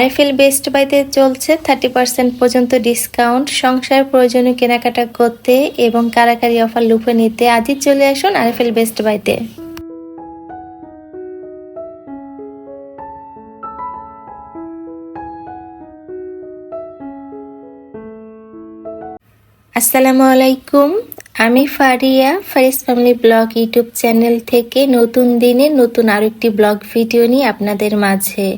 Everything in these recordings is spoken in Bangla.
আরএফএল বেস্ট বাইতে চলছে থার্টি পার্সেন্ট পর্যন্ত ডিসকাউন্ট। সংসার প্রয়োজনীয় কেনাকাটা করতে এবং কারাকারি অফার লুফে নিতে আজই চলে আসুন আরএফএল বেস্ট বাইতে। আসসালামু আলাইকুম, আমি Faria, Faris family blog YouTube channel থেকে নতুন দিনে নতুন আরও একটি ব্লগ ভিডিও নিয়ে আপনাদের মাঝে।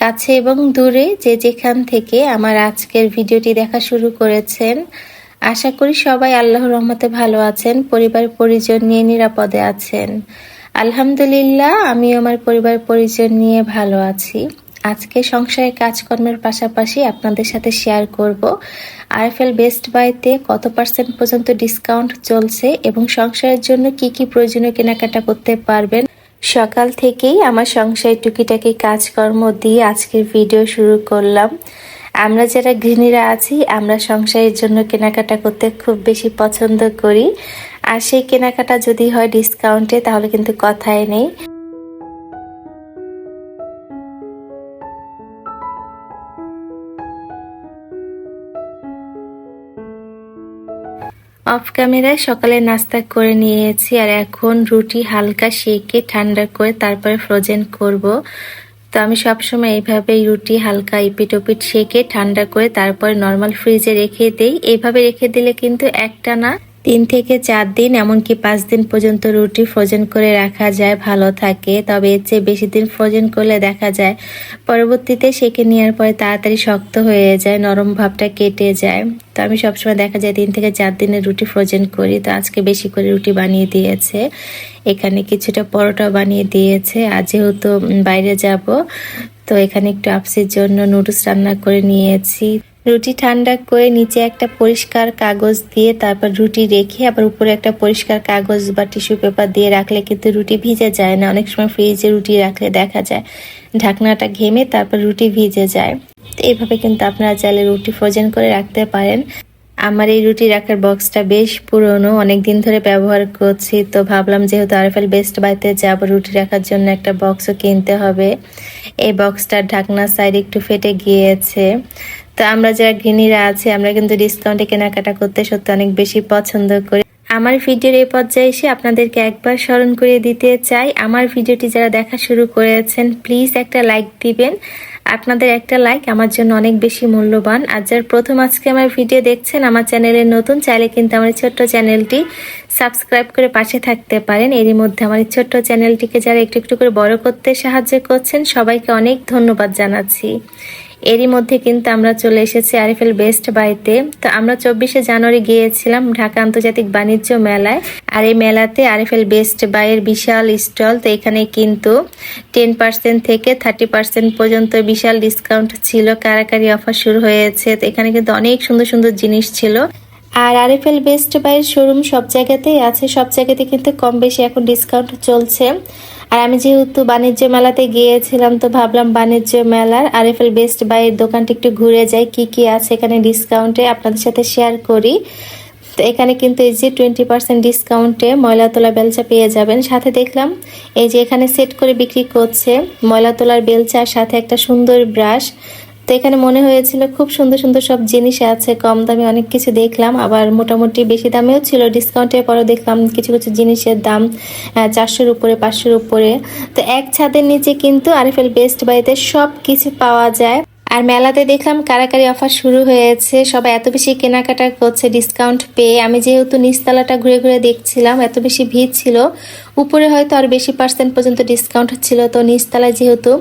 কাছে এবং দূরে যে যেখান থেকে আমার আজকের ভিডিওটি দেখা শুরু করেছেন, আশা করি সবাই আল্লাহর রহমতে ভালো আছেন, পরিবার পরিজন নিয়ে নিরাপদে আছেন। আলহামদুলিল্লাহ আমি আমার পরিবার পরিজন নিয়ে ভালো আছি। আজকে সংসারের কাজকর্মের পাশাপাশি আপনাদের সাথে শেয়ার করব। আরএফএল বেস্ট বাইতে কত পার্সেন্ট পর্যন্ত ডিসকাউন্ট চলছে এবং সংসারের জন্য কি কি প্রয়োজনীয় কেনাকাটা করতে পারবেন সকাল থেকেই আমার সংসারের টুকিটাকি কাজকর্ম দিয়ে আজকের ভিডিও শুরু করলাম। আমরা যারা গৃহিণীরা আছি, আমরা সংসারের জন্য কেনাকাটা করতে খুব বেশি পছন্দ করি। আর সেই কেনাকাটা যদি হয় ডিসকাউন্টে তাহলে কিন্তু কথাই নেই। অফ ক্যামেরায় সকালে নাস্তা করে নিয়েছি আর এখন রুটি হালকা শেকে ঠান্ডা করে তারপরে ফ্রোজেন করব। তো আমি সবসময় এইভাবেই রুটি হালকা ইপিট ওপিট শেকে ঠান্ডা করে তারপরে নর্মাল ফ্রিজে রেখে দেই। এইভাবে রেখে দিলে কিন্তু একটা না তিন থেকে চার দিন, এমনকি পাঁচ দিন পর্যন্ত রুটি ফ্রোজেন করে রাখা যায়, ভালো থাকে। তবে এর চেয়ে বেশি দিন ফ্রোজেন করলে দেখা যায়, পরবর্তীতে সেকে নেওয়ার পরে তাড়াতাড়ি শক্ত হয়ে যায়, নরম ভাবটা কেটে যায়। তো আমি সবসময় দেখা যায় তিন থেকে চার দিনের রুটি ফ্রোজেন করি। তো আজকে বেশি করে রুটি বানিয়ে দিয়েছে। এখানে কিছুটা পরোটা বানিয়ে দিয়েছে। আর যেহেতু বাইরে যাব তো এখানে একটু আপসির জন্য নুডলস রান্না করে নিয়েছি। রুটি ঠান্ডা করে নিচে একটা পরিষ্কার কাগজ দিয়ে তারপর রুটি রেখে আবার উপরে একটা পরিষ্কার কাগজ বা টিস্যু পেপার দিয়ে রাখলে কিন্তু রুটি ভিজে যায় না। অনেক সময় ফ্রিজে রুটি রাখলে দেখা যায় ঢাকনাটা ঘেমে তারপর রুটি ভিজে যায়। তো এইভাবে কিন্তু আপনারা চাইলে রুটি ফ্রোজেন করে রাখতে পারেন। আমার এই রুটি রাখার বক্সটা বেশ পুরনো অনেক দিন ধরে ব্যবহার করছি, তো ভাবলাম যেহেতু আরএফএল বেস্ট বাইতে যাব, রুটি রাখার জন্য একটা বক্সও কিনতে হবে। এই বক্সটার ঢাকনার সাইড একটু ফেটে গিয়েছে। তো আমরা যারা গৃহিণীরা আছি, আমরা কিন্তু ডিসকাউন্টে কেনাকাটা করতে সত্যি অনেক বেশি পছন্দ করি। আমার ভিডিওর এই পর্যায়ে এসে আপনাদেরকে একবার স্মরণ করে দিতে চাই, আমার ভিডিওটি যারা দেখা শুরু করেছেন প্লিজ একটা লাইক দিবেন। আপনাদের একটা লাইক আমার জন্য অনেক বেশি মূল্যবান। আর যার প্রথম আজকে আমার ভিডিও দেখছেন, আমার চ্যানেলের নতুন, চাইলে কিন্তু আমার ছোট্ট চ্যানেলটি সাবস্ক্রাইব করে পাশে থাকতে পারেন। এরই মধ্যে আমার ছোট্ট চ্যানেলটিকে যারা একটু একটু করে বড় করতে সাহায্য করছেন, সবাইকে অনেক ধন্যবাদ জানাচ্ছি। এরই মধ্যে কিন্তু আমরা চলে এসেছি আরিফেল বেস্ট বাইতে। তো আমরা চব্বিশে জানুয়ারি গিয়েছিলাম ঢাকা আন্তর্জাতিক বাণিজ্য মেলায়। আর এই মেলাতে আরিফেল বেস্ট বাইয়ের বিশাল স্টল। তো এখানে কিন্তু টেন পার্সেন্ট থেকে থার্টি পার্সেন্ট পর্যন্ত বিশাল ডিসকাউন্ট ছিল। কারাকারি অফার শুরু হয়েছে। তো এখানে কিন্তু অনেক সুন্দর সুন্দর জিনিস ছিল। আর আরএফএল বেস্ট বাইয়ের শোরুম সব জায়গাতেই আছে, সব জায়গাতে কিন্তু কম বেশি এখন ডিসকাউন্ট চলছে। আর আমি যেহেতু বাণিজ্য মেলাতে গিয়েছিলাম, তো ভাবলাম বাণিজ্য মেলার আরএফএল বেস্ট বাইয়ের দোকানটি একটু ঘুরে যাই, কি কি আছে এখানে ডিসকাউন্টে আপনাদের সাথে শেয়ার করি। তো এখানে কিন্তু এই যে টোয়েন্টি পার্সেন্ট ডিসকাউন্টে ময়লা তোলা বেলচা পেয়ে যাবেন। সাথে দেখলাম এই যে এখানে সেট করে বিক্রি করছে ময়লা তোলার বেলচার সাথে একটা সুন্দর ব্রাশ তো এখানে মনে হয়েছিল খুব সুন্দর সুন্দর সব জিনিস আছে, কম দামে অনেক কিছু দেখলাম, আবার মোটামুটি বেশি দামেও ছিল, ডিসকাউন্টের পরও দেখলাম কিছু কিছু জিনিসের দাম চারশোর উপরে, পাঁচশোর উপরে। তো এক ছাদের নিচে কিন্তু আরএফএল বেস্ট বাড়িতে সব কিছু পাওয়া যায়। আর মেলাতে দেখলাম কারাকারি অফার শুরু হয়েছে। সবাই এত বেশি কেনাকাটা করছে ডিসকাউন্ট পেয়ে। আমি যেহেতু নিচতলাটা ঘুরে ঘুরে দেখছিলাম, এত বেশি ভিড় ছিল। উপরে হয়তো আর বেশি পার্সেন্ট পর্যন্ত ডিসকাউন্ট ছিল। তো নিচতলায় যেহেতু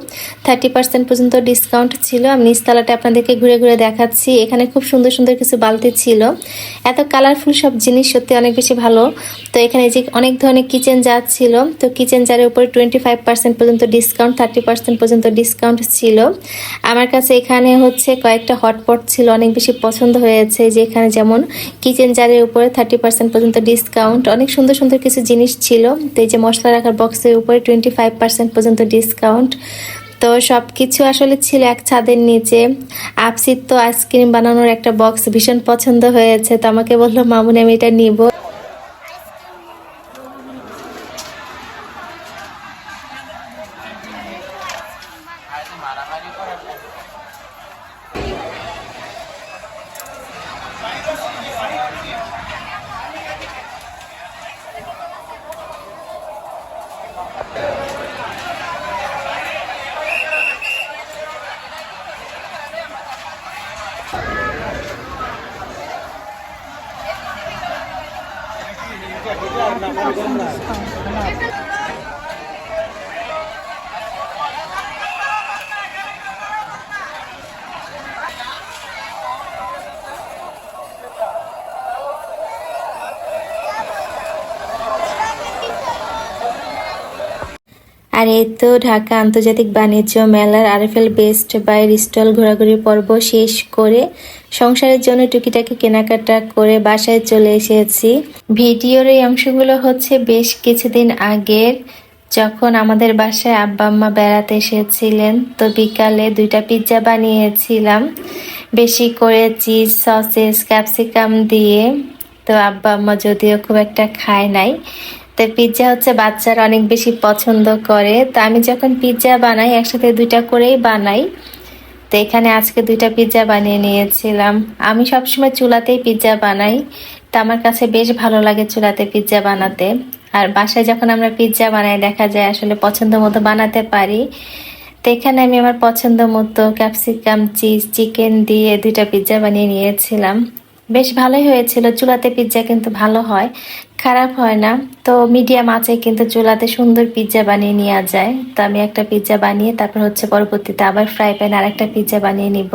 থার্টি পার্সেন্ট পর্যন্ত ডিসকাউন্ট ছিল, আমি নিচতলাটা আপনাদেরকে ঘুরে ঘুরে দেখাচ্ছি। এখানে খুব সুন্দর সুন্দর কিছু বালতি ছিল। এত কালারফুল সব জিনিস সত্যি অনেক বেশি ভালো। তো এখানে যে অনেক ধরনের কিচেন জার ছিল, তো কিচেন জারের উপরে টোয়েন্টি ফাইভ পার্সেন্ট পর্যন্ত ডিসকাউন্ট থার্টি পার্সেন্ট পর্যন্ত ডিসকাউন্ট ছিল। আমার কাছে এখানে হচ্ছে কয়েকটা হটপট ছিল, অনেক বেশি পছন্দ হয়েছে যে এখানে যেমন কিচেন জারের উপরে থার্টি পার্সেন্ট পর্যন্ত ডিসকাউন্ট অনেক সুন্দর সুন্দর কিছু জিনিস ছিল। তো এই যে মশলা রাখার বক্সের উপরে টোয়েন্টি ফাইভ পার্সেন্ট পর্যন্ত ডিসকাউন্ট তো সব কিছু আসলে ছিল এক ছাদের নিচে। আপসির তো আইসক্রিম বানানোর একটা বক্স ভীষণ পছন্দ হয়েছে, তো আমাকে বলল, মামুনি, আমি এটা নিব। 好，好，好，好，好，好，好，好，আর এই তো ঢাকা আন্তর্জাতিক বাণিজ্য মেলার আরএফএল বেস্ট বাইয়ের স্টল ঘোরাঘুরি পর্ব শেষ করে সংসারের জন্য টুকিটাকি কেনাকাটা করে বাসায় চলে এসেছি। ভিডিওর এই অংশগুলো হচ্ছে বেশ কিছুদিন আগের, যখন আমাদের বাসায় আব্বা আম্মা বেড়াতে এসেছিলেন, তো বিকালে দুইটা পিৎজা বানিয়েছিলাম। বেশি করে চিজ সসেস ক্যাপসিকাম দিয়ে, তো আব্বা আম্মা যদিও খুব একটা খায় নাই তো পিৎজা হচ্ছে বাচ্চারা অনেক বেশি পছন্দ করে। তো আমি যখন পিৎজা বানাই, একসাথে দুইটা করেই বানাই। তো এখানে আজকে দুইটা পিৎজা বানিয়ে নিয়েছিলাম। আমি সবসময় চুলাতেই পিৎজা বানাই। তো আমার কাছে বেশ ভালো লাগে চুলাতে পিৎজা বানাতে। আর বাসায় যখন আমরা পিৎজা বানাই, দেখা যায় আসলে পছন্দ মতো বানাতে পারি। তো এখানে আমি আমার পছন্দ মতো ক্যাপসিকাম চিজ চিকেন দিয়ে দুইটা পিৎজা বানিয়ে নিয়েছিলাম। বেশ ভালোই হয়েছিল। চুলাতে পিৎজা কিন্তু ভালো হয়। খারাপ হয় না। তো মিডিয়াম আছে কিন্তু চুলাতে সুন্দর পিৎজা বানিয়ে নেওয়া যায়। তো আমি একটা পিৎজা বানিয়ে তারপর হচ্ছে পরবর্তীতে আবার ফ্রাই প্যান আর একটা পিৎজা বানিয়ে নিব।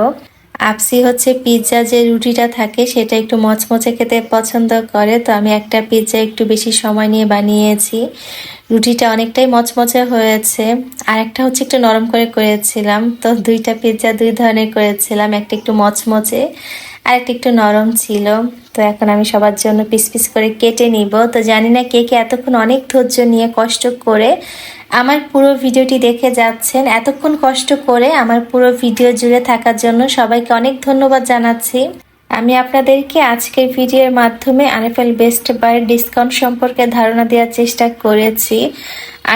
আপসি হচ্ছে পিৎজা যে রুটিটা থাকে সেটা একটু মচমচে খেতে পছন্দ করে। তো আমি একটা পিৎজা একটু বেশি সময় নিয়ে বানিয়েছি। রুটিটা অনেকটাই মচমচে হয়েছে। আর একটা হচ্ছে একটু নরম করে করেছিলাম। তো দুইটা পিৎজা দুই ধরনের করেছিলাম। একটা একটু মচমচে আর একটা একটু নরম ছিল। তো এখন আমি সবার জন্য পিস পিস করে কেটে নিব। তো জানি না কে কে এতক্ষণ অনেক ধৈর্য নিয়ে কষ্ট করে আমার পুরো ভিডিওটি দেখে যাচ্ছেন। এতক্ষণ কষ্ট করে আমার পুরো ভিডিও জুড়ে থাকার জন্য সবাইকে অনেক ধন্যবাদ জানাচ্ছি। আমি আপনাদেরকে আজকের ভিডিওর মাধ্যমে আনএফএল বেস্ট বাইয়ের ডিসকাউন্ট সম্পর্কে ধারণা দেওয়ার চেষ্টা করেছি।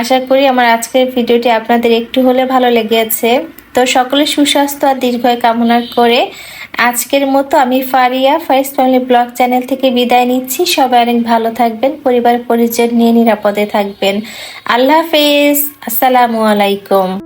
আশা করি আমার আজকের ভিডিওটি আপনাদের একটু হলে ভালো লেগেছে। তো সকলে সুস্বাস্থ্য আর দীর্ঘায় কামনা করে আজকের মতো আমি Faria first family blog channel থেকে বিদায় নিচ্ছি। সবাই অনেক ভালো থাকবেন, পরিবার পরিজন নিয়ে নিরাপদে থাকবেন। আল্লাহ হাফেজ, আসসালামু আলাইকুম।